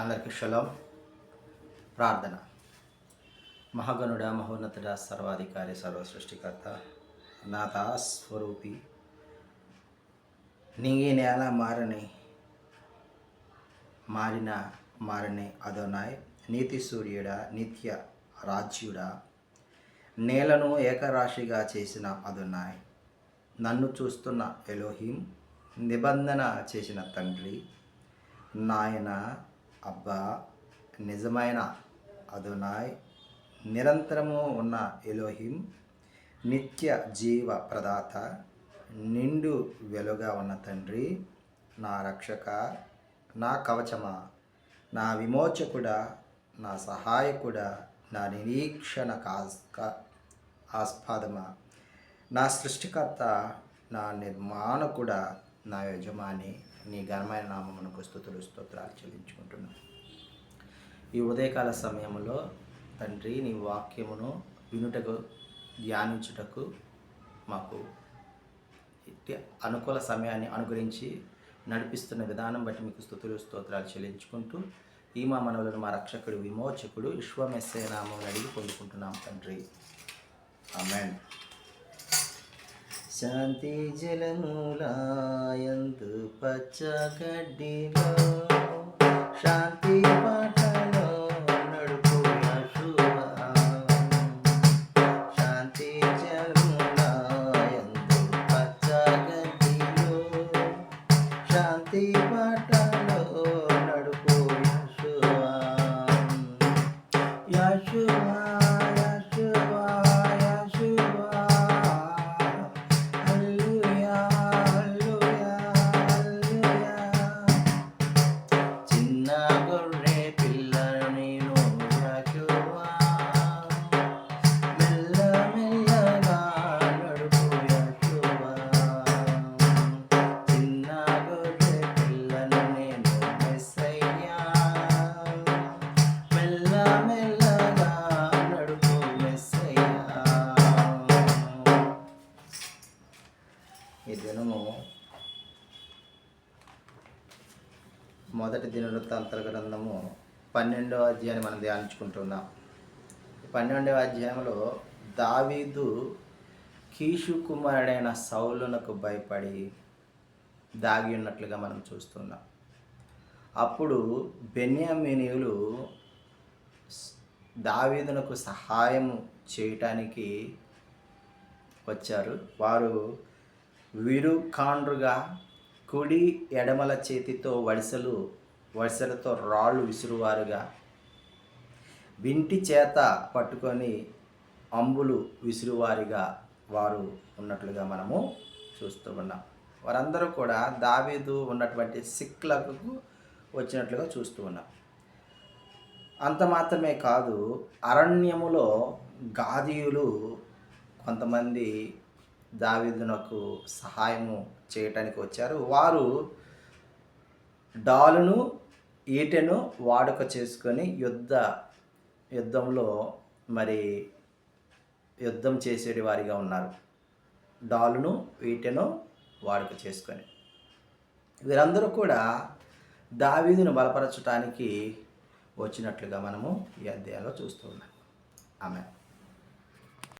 అందరికి షలం. ప్రార్థన. మహాగణుడ మహోన్నతుడ సర్వాధికారి సర్వ సృష్టికర్త నాథ స్వరూపి నీ నేల మారని మారిన మారని అదోనాయ్ నీతి సూర్యుడ నిత్య రాజ్యుడ నేలను ఏకరాశిగా చేసిన అదోనాయ్ నన్ను చూస్తున్న ఎలోహిం నిబంధన చేసిన తండ్రి నాయన అబ్బా నిజమైన అదునాయ్ నిరంతరము ఉన్న ఎలోహిం నిత్య జీవ ప్రదాత నిండు వెలుగా ఉన్న తండ్రి నా రక్షక నా కవచమా నా విమోచకుడా నా సహాయకుడా నా నిరీక్షణ కాస్క ఆస్పాదమా నా సృష్టికర్త నా నిర్మాణకుడా నా యజమాని నీ ఘనమైన నామమునకు స్థుతులు స్తోత్రాలు చెల్లించుకుంటున్నాను. ఈ ఉదయకాల సమయంలో తండ్రి నీ వాక్యమును వినుటకు ధ్యానించుటకు మాకు అనుకూల సమయాన్ని అనుగ్రహించి నడిపిస్తున్న విధానం బట్టి మీకు స్థుతులు స్తోత్రాలు చెల్లించుకుంటూ ఈ మా మనవులను మా రక్షకుడు విమోచకుడు విశ్వమెస్సే నామం అడిగి పొందుకుంటున్నాం తండ్రి. ఆమెన్. ശാന്തി ജലമൂലായന്തു പച്ച കഡിലോ ശാന്തി പാഠലോ നടുക്കുക ശാന്തി പച്ച ശാന്തി ఈ దినము మొదటి దినవృత్తాంతర గ్రంథము పన్నెండవ అధ్యాయాన్ని మనం ధ్యానించుకుంటున్నాం. పన్నెండవ అధ్యాయంలో దావీదు కీషు కుమారుడైన సౌలునకు భయపడి దాగి ఉన్నట్లుగా మనం చూస్తున్నాం. అప్పుడు బెన్యామీనీయులు దావీదునకు సహాయం చేయటానికి వచ్చారు. వారు విరుకాండ్రుగా కుడి ఎడమల చేతితో వడిసలు వడిసలతో రాళ్ళు విసురువారుగా. వింటి చేత పట్టుకొని అంబులు విసురువారిగా వారు ఉన్నట్లుగా మనము చూస్తూ ఉన్నాం. వారందరూ కూడా దావీదు ఉన్నటువంటి సిక్లకు వచ్చినట్లుగా చూస్తూ ఉన్నాం. అంత మాత్రమే కాదు అరణ్యములో గాదీయులు కొంతమంది దావీదునకు సహాయము చేయటానికి వచ్చారు. వారు డాలును ఈటెను వాడుక చేసుకొని యుద్ధ యుద్ధంలో మరి యుద్ధం చేసేటి వారిగా ఉన్నారు. డాలును ఈటెను వాడుక చేసుకొని. వీరందరూ కూడా దావీదును బలపరచటానికి వచ్చినట్లుగా మనము ఈ అధ్యాయంలో చూస్తూ ఉన్నాం. ఆమె